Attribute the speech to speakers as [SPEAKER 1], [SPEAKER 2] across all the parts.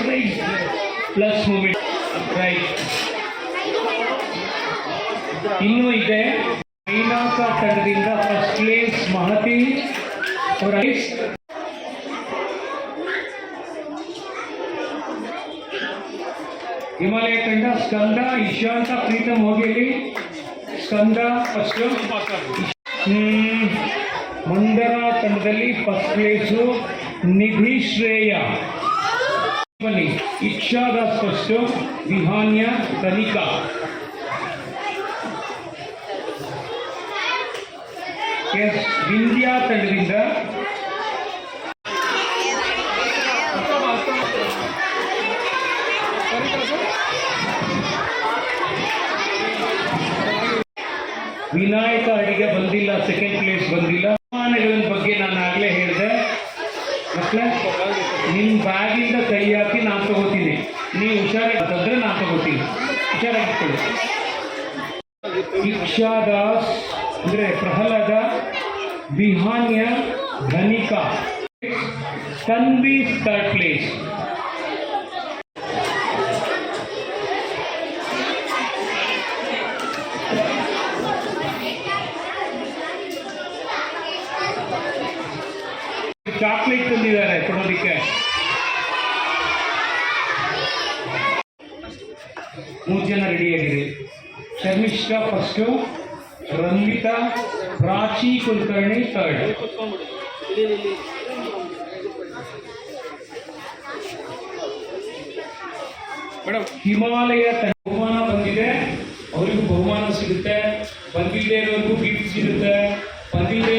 [SPEAKER 1] Price plus moment right ಇನ್ನೂ ಇದೆ. ಕೈಲಾಸ ತಂಡದಿಂದ first place Mahati. Prize Himalaya ತಂಡ ಸ್ಕಂದ ಇಶಾಂತ ಪ್ರೀತಮ್ ಹೋಗಿಲಿ ಸ್ಕಂದ ಫಸ್ಟ್ ಮಂದರ ತಂಡದಲ್ಲಿ ಫಸ್ಟ್ ಪ್ಲೇಸು ನಿಧಿ ಶ್ರೇಯ. ಬನ್ನಿ ಇಚ್ಛಾದಾಸ್ ಫಸ್ಟ್ ವಿಹಾನ್ಯ ತನಿಕಾ ಎಸ್ ವಿಂಧ್ಯ ತಂಡದಿಂದ ವಿನಾಯಕ ಅಡಿಗೆ ಬಂದಿಲ್ಲ ಸೆಕೆಂಡ್ ಪ್ಲೇಸ್ ಬಂದಿಲ್ಲ. ಅವಮಾನಗಳ ಬಗ್ಗೆ ನಾನು ಆಗಲೇ ಹೇಳಿದೆ. ಮಕ್ಕಳೇ ನಿಮ್ಮ ಬ್ಯಾಗಿಂದ ಕೈ ಹಾಕಿ ನಾನು ತಗೋತೀನಿ. ನೀವು ಹುಷಾರಾಗಿ ನಾನು ತಗೋತೀನಿ. ಹುಷಾರಾಗಿಟ್ಕೊಳ್ಳಿ ಇಕ್ಷಾದಾಸ್ ಅಂದ್ರೆ Prahlada Vihanya Dhanika. Tanvi third place chocolate ತಂದಿದ್ದಾರೆ ಕೊಡೋದಕ್ಕೆ. ಮೂರು ಜನ ರೆಡಿಯಾಗಿದೆ Sharmishtha first Rangita Prachi Kulkarni third madam Himalaya ಬಹುಮಾನ ಬಂದಿದೆ. ಅವರಿಗೂ ಬಹುಮಾನ ಸಿಗುತ್ತೆ. ಬಂದಿಲ್ಲದೆ ಇರೋರಿಗೂ ಗಿಫ್ಟ್ ಸಿಗುತ್ತೆ. ಬಂದಿಲ್ಲದೆ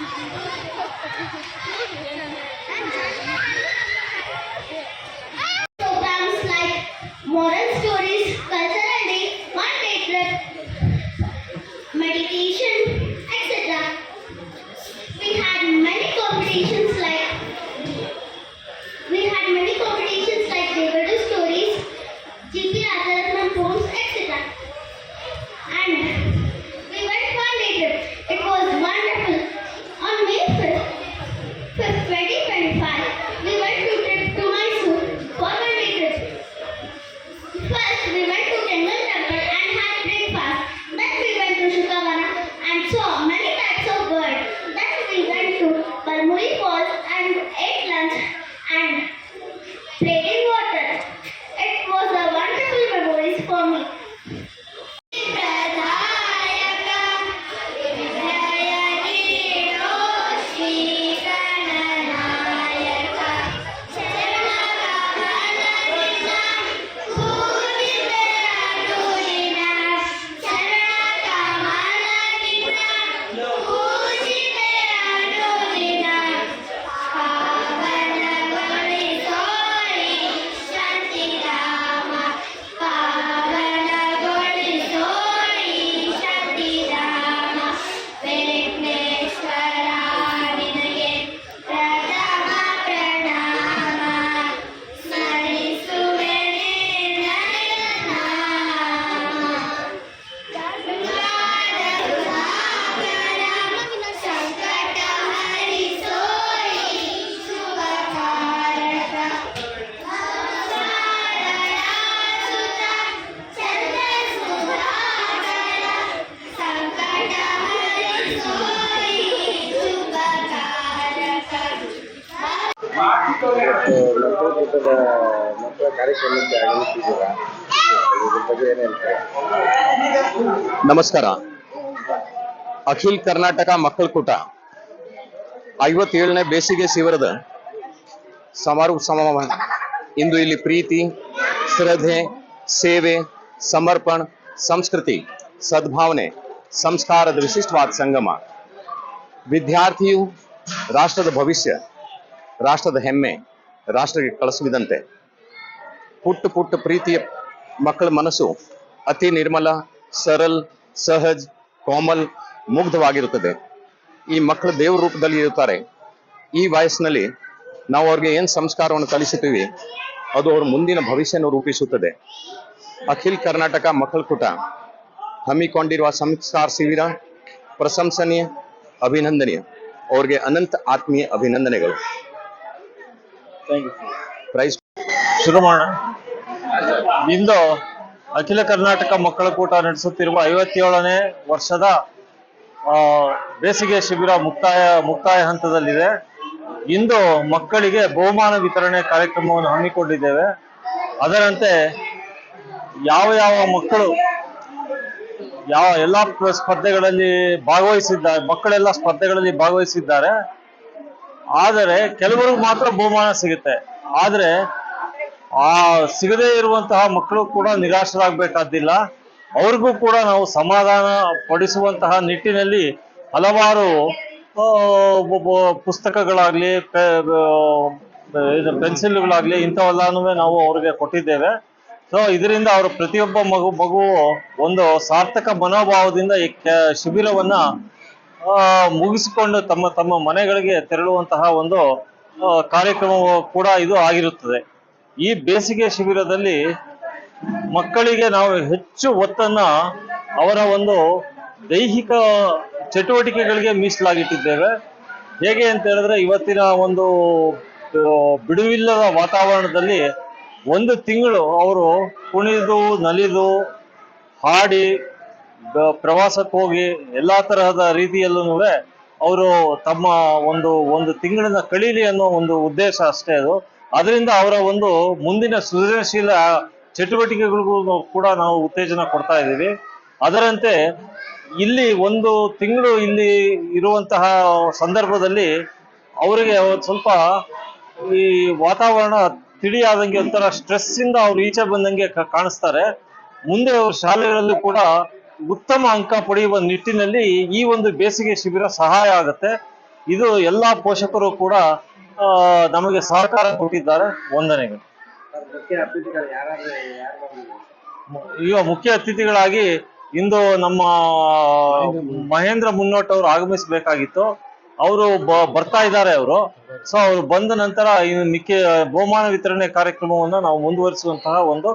[SPEAKER 1] Yan ang ಮತ್ತು
[SPEAKER 2] ಮಕ್ಕಳ ಮಕ್ಕಳ ಕಾರ್ಯಕ್ರಮಕ್ಕೆ ಆಗಮಿಸಿದ್ದೀರಾ ಇದ್ರ ಬಗ್ಗೆ ಏನು ಹೇಳ್ತೀರಾ
[SPEAKER 3] ನಮಸ್ಕಾರ. ಅಖಿಲ್ ಕರ್ನಾಟಕ ಮಕ್ಕಳ ಕೂಟ ಐವತ್ತೇಳನೇ ಬೇಸಿಗೆ ಶಿಬಿರದ ಸಮಾರೋಪ ಸಮ ಇಂದು ಇಲ್ಲಿ ಪ್ರೀತಿ, ಶ್ರದ್ಧೆ, ಸೇವೆ, ಸಮರ್ಪಣ, ಸಂಸ್ಕೃತಿ, ಸದ್ಭಾವನೆ, ಸಂಸ್ಕಾರದ ವಿಶಿಷ್ಟವಾದ ಸಂಗಮ. ವಿದ್ಯಾರ್ಥಿಯು ರಾಷ್ಟ್ರದ ಭವಿಷ್ಯ ರಾಷ್ಟ್ರದ ಹೆಮ್ಮೆ, ರಾಷ್ಟ್ರಕ್ಕೆ ಕಳಿಸುವುದಂತೆ. ಪುಟ್ಟ ಪುಟ್ಟ ಪ್ರೀತಿಯ ಮಕ್ಕಳ ಮನಸ್ಸು ಅತಿ ನಿರ್ಮಲ ಸರಲ್ ಸಹಜ್, ಕೋಮಲ್, ಮುಗ್ಧವಾಗಿರುತ್ತದೆ. ಈ ಮಕ್ಕಳು ದೇವ್ರ ರೂಪದಲ್ಲಿ ಇರುತ್ತಾರೆ. ಈ ವಯಸ್ಸಿನಲ್ಲಿ ನಾವು ಅವ್ರಿಗೆ ಏನು ಸಂಸ್ಕಾರವನ್ನು ಕಲಿಸುತ್ತೀವಿ, ಅದು ಅವ್ರ ಮುಂದಿನ ಭವಿಷ್ಯನ ರೂಪಿಸುತ್ತದೆ. ಅಖಿಲ್ ಕರ್ನಾಟಕ ಮಕ್ಕಳ ಕೂಟ ಹಮ್ಮಿಕೊಂಡಿರುವ ಸಂಸ್ಕಾರ ಶಿಬಿರ ಪ್ರಶಂಸನೀಯ, ಅಭಿನಂದನೀಯ. ಅವ್ರಿಗೆ ಅನಂತ ಆತ್ಮೀಯ ಅಭಿನಂದನೆಗಳು. ಪ್ರೈಸ್
[SPEAKER 4] ಶುರು ಮಾಡೋಣ ಇಂದು ಅಖಿಲ ಕರ್ನಾಟಕ ಮಕ್ಕಳ ಕೂಟ ನಡೆಸುತ್ತಿರುವ ಐವತ್ತೇಳನೇ ವರ್ಷದ ಬೇಸಿಗೆ ಶಿಬಿರ ಮುಕ್ತಾಯ ಮುಕ್ತಾಯ ಹಂತದಲ್ಲಿದೆ. ಇಂದು ಮಕ್ಕಳಿಗೆ ಬಹುಮಾನ ವಿತರಣೆ ಕಾರ್ಯಕ್ರಮವನ್ನು ಹಮ್ಮಿಕೊಂಡಿದ್ದೇವೆ. ಅದರಂತೆ ಯಾವ ಯಾವ ಮಕ್ಕಳು, ಯಾವ ಎಲ್ಲ ಪ್ರ- ಸ್ಪರ್ಧೆಗಳಲ್ಲಿ ಭಾಗವಹಿಸಿದ್ದಾರೆ, ಮಕ್ಕಳೆಲ್ಲ ಸ್ಪರ್ಧೆಗಳಲ್ಲಿ ಭಾಗವಹಿಸಿದ್ದಾರೆ. ಆದರೆ ಕೆಲವರಿಗೆ ಮಾತ್ರ ಬಹುಮಾನ ಸಿಗುತ್ತೆ. ಆದರೆ ಆ ಸಿಗದೇ ಇರುವಂತಹ ಮಕ್ಕಳು ಕೂಡ ನಿರಾಶರಾಗಬೇಕಾದಿಲ್ಲ. ಅವ್ರಿಗೂ ಕೂಡ ನಾವು ಸಮಾಧಾನ ಪಡಿಸುವಂತಹ ನಿಟ್ಟಿನಲ್ಲಿ ಹಲವಾರು ಪುಸ್ತಕಗಳಾಗ್ಲಿ ಪೆನ್ಸಿಲ್ಗಳಾಗ್ಲಿ ಇಂಥವೆಲ್ಲಾನು ನಾವು ಅವ್ರಿಗೆ ಕೊಟ್ಟಿದ್ದೇವೆ. ಸೊ ಇದರಿಂದ ಅವರು ಪ್ರತಿಯೊಬ್ಬ ಮಗು, ಮಗುವು ಒಂದು ಸಾರ್ಥಕ ಮನೋಭಾವದಿಂದ ಈ ಶಿಬಿರವನ್ನ ಮುಗಿಸಿಕೊಂಡು ತಮ್ಮ ತಮ್ಮ ಮನೆಗಳಿಗೆ ತೆರಳುವಂತಹ ಒಂದು ಕಾರ್ಯಕ್ರಮ ಕೂಡ ಇದು ಆಗಿರುತ್ತದೆ. ಈ ಬೇಸಿಗೆ ಶಿಬಿರದಲ್ಲಿ ಮಕ್ಕಳಿಗೆ ನಾವು ಹೆಚ್ಚು ಒತ್ತನ್ನ ಅವರ ಒಂದು ದೈಹಿಕ ಚಟುವಟಿಕೆಗಳಿಗೆ ಮೀಸಲಾಗಿಟ್ಟಿದ್ದೇವೆ. ಹೇಗೆ ಅಂತ ಹೇಳಿದ್ರೆ ಇವತ್ತಿನ ಒಂದು ಬಿಡುವಿಲ್ಲದ ವಾತಾವರಣದಲ್ಲಿ ಒಂದು ತಿಂಗಳು ಅವರು ಕುಣಿದು, ನಲಿದು, ಹಾಡಿ ಪ್ರವಾಸಕ್ಕೆ ಹೋಗಿ ಎಲ್ಲಾ ತರಹದ ರೀತಿಯಲ್ಲೂ ಅವರು ತಮ್ಮ ಒಂದು ಒಂದು ತಿಂಗಳನ್ನ ಕಳೀಲಿ ಅನ್ನೋ ಒಂದು ಉದ್ದೇಶ ಅಷ್ಟೇ ಅದು. ಅದರಿಂದ ಅವರ ಒಂದು ಮುಂದಿನ ಸೃಜನಶೀಲ ಚಟುವಟಿಕೆಗಳಿಗೂ ಕೂಡ ನಾವು ಉತ್ತೇಜನ ಕೊಡ್ತಾ ಇದ್ದೀವಿ. ಅದರಂತೆ ಇಲ್ಲಿ ಒಂದು ತಿಂಗಳು ಇಲ್ಲಿ ಇರುವಂತಹ ಸಂದರ್ಭದಲ್ಲಿ ಅವರಿಗೆ ಸ್ವಲ್ಪ ಈ ವಾತಾವರಣ ತಿಳಿಯಾದಂಗೆ ಒಂಥರ ಸ್ಟ್ರೆಸ್ ಇಂದ ಅವ್ರು ಈಚೆ ಬಂದಂಗೆ ಕಾಣಿಸ್ತಾರೆ. ಮುಂದೆ ಅವ್ರ ಶಾಲೆಗಳಲ್ಲೂ ಕೂಡ ಉತ್ತಮ ಅಂಕ ಪಡೆಯುವ ನಿಟ್ಟಿನಲ್ಲಿ ಈ ಒಂದು ಬೇಸಿಗೆ ಶಿಬಿರ ಸಹಾಯ ಆಗುತ್ತೆ. ಇದು ಎಲ್ಲಾ ಪೋಷಕರು ಕೂಡ ನಮಗೆ ಸಹಕಾರ ಕೊಟ್ಟಿದ್ದಾರೆ ವಂದನೆಗಳು? ಈಗ ಮುಖ್ಯ ಅತಿಥಿಗಳಾಗಿ ಇಂದು ನಮ್ಮ ಮಹೇಂದ್ರ ಮುನ್ನೋಟ್ ಅವರು ಆಗಮಿಸಬೇಕಾಗಿತ್ತು. ಅವರು ಬರ್ತಾ ಇದ್ದಾರೆ ಅವರು. ಸೊ ಅವರು ಬಂದ ನಂತರ ಇನ್ನು ಮಿಕ್ಕಿ ಬಹುಮಾನ ವಿತರಣೆ ಕಾರ್ಯಕ್ರಮವನ್ನು ನಾವು ಮುಂದುವರಿಸುವಂತಹ ಒಂದು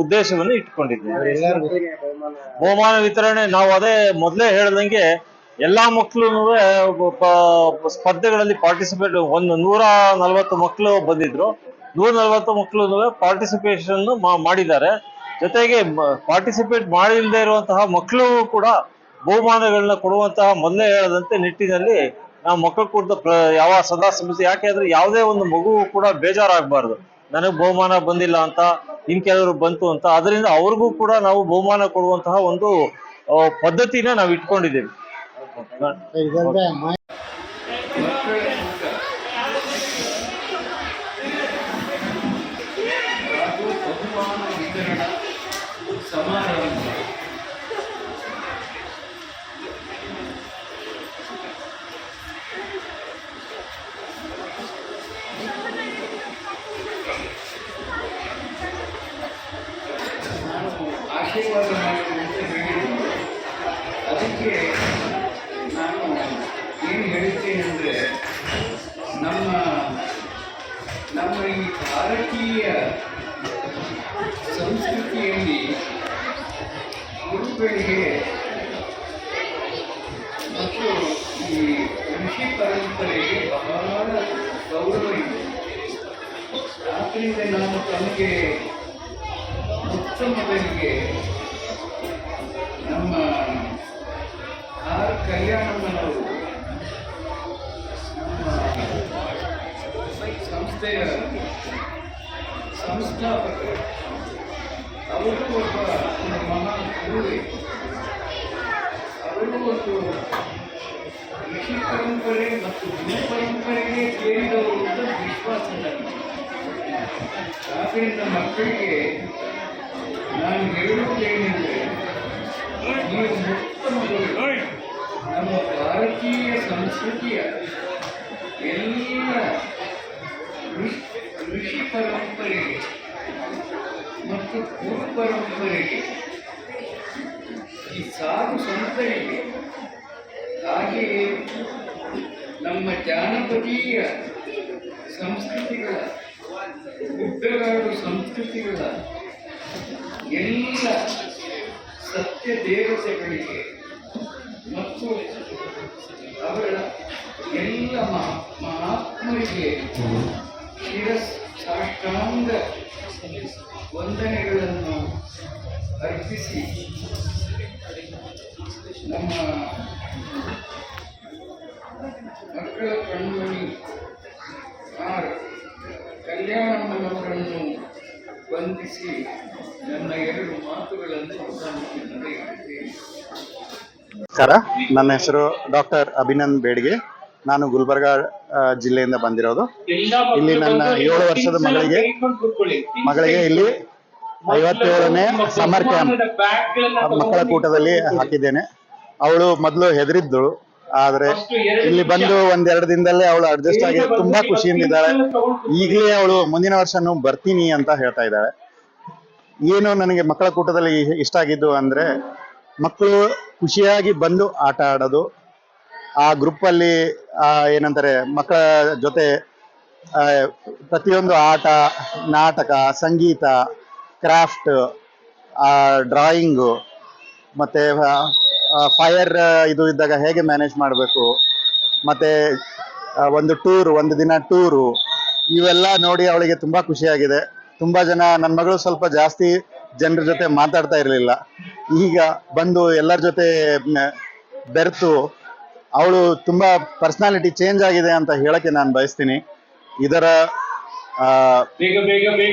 [SPEAKER 4] ಉದ್ದೇಶವನ್ನು ಇಟ್ಕೊಂಡಿದ್ದೀವಿ
[SPEAKER 2] ಬಹುಮಾನ
[SPEAKER 4] ವಿತರಣೆ ನಾವು ಅದೇ ಮೊದಲೇ ಹೇಳ್ದಂಗೆ ಎಲ್ಲಾ ಮಕ್ಕಳು ಸ್ಪರ್ಧೆಗಳಲ್ಲಿ ಪಾರ್ಟಿಸಿಪೇಟ್ ಒಂದು ನೂರ ನಲವತ್ತು ಮಕ್ಕಳು ಬಂದಿದ್ರು. ನೂರ ನಲವತ್ತು ಮಕ್ಕಳು ಪಾರ್ಟಿಸಿಪೇಷನ್ ಮಾಡಿದ್ದಾರೆ. ಜೊತೆಗೆ ಪಾರ್ಟಿಸಿಪೇಟ್ ಮಾಡಿಲ್ಲದೆ ಇರುವಂತಹ ಮಕ್ಕಳು ಕೂಡ ಬಹುಮಾನಗಳನ್ನ ಕೊಡುವಂತಹ ಮೊದಲೇ ಹೇಳದಂತೆ ನಿಟ್ಟಿನಲ್ಲಿ ನಾವು ಮಕ್ಕಳು ಕೂಡ ಯಾವ ಸದಾ ಸಮಿತಿ ಯಾಕೆ ಅಂದ್ರೆ ಯಾವುದೇ ಒಂದು ಮಗು ಕೂಡ ಬೇಜಾರಾಗಬಾರ್ದು. ನನಗೆ ಬಹುಮಾನ ಬಂದಿಲ್ಲ ಅಂತ ಇನ್ ಕೆಲವರು ಬಂತು ಅಂತ. ಅದರಿಂದ ಅವ್ರಿಗೂ ಕೂಡ ನಾವು ಬಹುಮಾನ ಕೊಡುವಂತಹ ಒಂದು ಪದ್ಧತಿನ ನಾವು ಇಟ್ಕೊಂಡಿದ್ದೀವಿ.
[SPEAKER 1] ಸಂಸ್ಕೃತಿಯಲ್ಲಿ ಗುರುಗಳಿಗೆ ಮತ್ತು ಈ ಋಷಿ ಪರಂಪರೆಗೆ ಬಹಳ ಗೌರವ ಇದೆ. ಆದ್ದರಿಂದ ನಾವು ತಮಗೆ ಉತ್ತಮಗಳಿಗೆ ನಮ್ಮ ಆರ್ ಕಲ್ಯಾಣಮ್ಮನವರು ಸಂಸ್ಥೆಯ ಸಂಸ್ಥಾಪಕರು ಅವರು ಅವರು ಕೃಷಿ ಪರಂಪರೆ ಮತ್ತು ಗುರು ಪರಂಪರೆಗೆ ಸೇರಿದವರು ಅಂತ ವಿಶ್ವಾಸ
[SPEAKER 5] ಆದ್ದರಿಂದ ಮಕ್ಕಳಿಗೆ ನಾನು ಹೇಳುವುದೇನೆಂದರೆ ನೀವು ಮುಕ್ತ ನಮ್ಮ ಭಾರತೀಯ ಸಂಸ್ಕೃತಿಯ ಎಲ್ಲ ಋಷಿ ಪರಂಪರೆಗೆ ಗುರು ಪರಂಪರೆಗೆ ಈ ಸಾಧು ಸಂತರಿಗೆ ಹಾಗೆಯೇ ನಮ್ಮ ಜಾನಪದೀಯ ಸಂಸ್ಕೃತಿಗಳ, ಗುಡ್ಡಗಾಡು ಸಂಸ್ಕೃತಿಗಳ ಎಲ್ಲ ಸತ್ಯ ದೇವತೆಗಳಿಗೆ ಮತ್ತು ಅವರ ಎಲ್ಲ ಮಹಾ ಮಹಾತ್ಮರಿಗೆ ಶಿರಸ್ ಸಾಷ್ಟಾಂಗ ವಂದನೆಗಳನ್ನು ಅರ್ಪಿಸಿ ನಮ್ಮ ಮಕ್ಕಳ ಕಣ್ಮಣಿ ಆರ್ ಕಲ್ಯಾಣಮ್ಮನವರನ್ನು ವಂದಿಸಿ ನನ್ನ ಎರಡು ಮಾತುಗಳನ್ನು ನಾನು
[SPEAKER 6] ನಮಸ್ಕಾರ. ನನ್ನ ಹೆಸರು ಡಾಕ್ಟರ್ ಅಭಿನಂದ್ ಬೇಡ್ಗೆ. ನಾನು ಗುಲ್ಬರ್ಗ ಜಿಲ್ಲೆಯಿಂದ ಬಂದಿರೋದು. ಇಲ್ಲಿ ನನ್ನ ಏಳು ವರ್ಷದ ಮಗಳಿಗೆ ಮಗಳಿಗೆ ಇಲ್ಲಿ ಐವತ್ತೇಳನೇ ಸಮರ್ ಕ್ಯಾಂಪ್ ಮಕ್ಕಳ ಕೂಟದಲ್ಲಿ ಹಾಕಿದ್ದೇನೆ. ಅವಳು ಮೊದಲು ಹೆದರಿದ್ದು ಆದ್ರೆ ಇಲ್ಲಿ ಬಂದು ಒಂದೆರಡು ದಿನದಲ್ಲೇ ಅವಳು ಅಡ್ಜಸ್ಟ್ ಆಗಿ ತುಂಬಾ ಖುಷಿಯಿಂದ ಇದ್ದಾಳೆ. ಈಗಲೇ ಅವಳು ಮುಂದಿನ ವರ್ಷನೂ ಬರ್ತೀನಿ ಅಂತ ಹೇಳ್ತಾ ಇದ್ದಾಳೆ. ಏನು ನನಗೆ ಮಕ್ಕಳ ಕೂಟದಲ್ಲಿ ಇಷ್ಟ ಆಗಿದ್ದು ಅಂದ್ರೆ ಮಕ್ಕಳು ಖುಷಿಯಾಗಿ ಬಂದು ಆಟ ಆಡೋದು ಆ ಗ್ರೂಪ್ ಅಲ್ಲಿ ಏನಂತಾರೆ, ಮಕ್ಕಳ ಜೊತೆ ಪ್ರತಿಯೊಂದು ಆಟ, ನಾಟಕ, ಸಂಗೀತ ಕ್ರಾಫ್ಟ್ ಡ್ರಾಯಿಂಗು ಮತ್ತೆ ಫೈರ್ ಇದು ಇದ್ದಾಗ ಹೇಗೆ ಮ್ಯಾನೇಜ್ ಮಾಡಬೇಕು, ಮತ್ತೆ ಒಂದು ಟೂರ್ ಒಂದು ದಿನ ಟೂರು ಇವೆಲ್ಲ ನೋಡಿ ಅವಳಿಗೆ ತುಂಬಾ ಖುಷಿಯಾಗಿದೆ. ತುಂಬಾ ಜನ ನನ್ನ ಮಗಳು ಸ್ವಲ್ಪ ಜಾಸ್ತಿ ಜನರ ಜೊತೆ ಮಾತಾಡ್ತಾ ಇರಲಿಲ್ಲ. ಈಗ ಬಂದು ಎಲ್ಲರ ಜೊತೆ ಬೆರೆತು ಅವಳು ತುಂಬಾ ಪರ್ಸನಾಲಿಟಿ ಚೇಂಜ್ ಆಗಿದೆ ಅಂತ ಹೇಳಕ್ಕೆ ನಾನು ಬಯಸ್ತೀನಿ. ಇದರ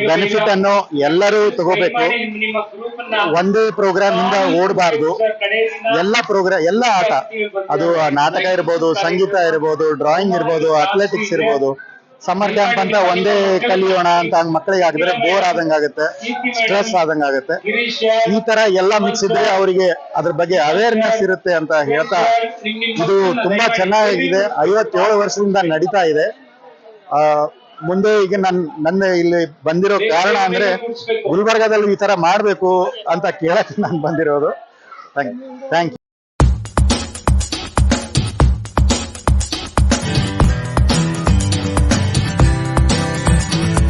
[SPEAKER 6] ಬೆನಿಫಿಟ್ ಅನ್ನು ಎಲ್ಲರೂ ತಗೋಬೇಕು. ಒಂದೇ ಪ್ರೋಗ್ರಾಮ್ ಇಂದ ಓಡಬಾರ್ದು. ಎಲ್ಲ ಪ್ರೋಗ್ರಾಮ್ ಎಲ್ಲ ಆಟ. ಅದು ನಾಟಕ ಇರ್ಬೋದು ಸಂಗೀತ ಇರ್ಬೋದು ಡ್ರಾಯಿಂಗ್ ಇರ್ಬೋದು ಅಥ್ಲೆಟಿಕ್ಸ್ ಇರ್ಬೋದು. ಸಮ್ಮರ್ ಕ್ಯಾಂಪ್ ಅಂತ ಒಂದೇ ಕಲಿಯೋಣ ಅಂತ ಹಂಗ್ ಮಕ್ಕಳಿಗೆ ಹಾಕಿದ್ರೆ ಬೋರ್ ಆದಂಗ ಆಗುತ್ತೆ ಸ್ಟ್ರೆಸ್ ಆದಂಗ ಆಗುತ್ತೆ ಈ ತರ ಎಲ್ಲ ಮಿಕ್ಸ್ ಇದ್ರೆ ಅವರಿಗೆ ಅದ್ರ ಬಗ್ಗೆ ಅವೇರ್ನೆಸ್ ಇರುತ್ತೆ ಅಂತ ಹೇಳ್ತಾ ಇದು ತುಂಬಾ ಚೆನ್ನಾಗಿದೆ. ಐವತ್ತೇಳು ವರ್ಷದಿಂದ ನಡೀತಾ ಇದೆ. ಆ ಮುಂದೆ ಈಗ ನನ್ ನನ್ನ ಇಲ್ಲಿ ಬಂದಿರೋ ಕಾರಣ ಅಂದ್ರೆ ಗುಲ್ಬರ್ಗಾದಲ್ಲಿ ಈ ತರ ಮಾಡ್ಬೇಕು ಅಂತ ಕೇಳಕ್ ನಾನು ಬಂದಿರೋದು. Thank you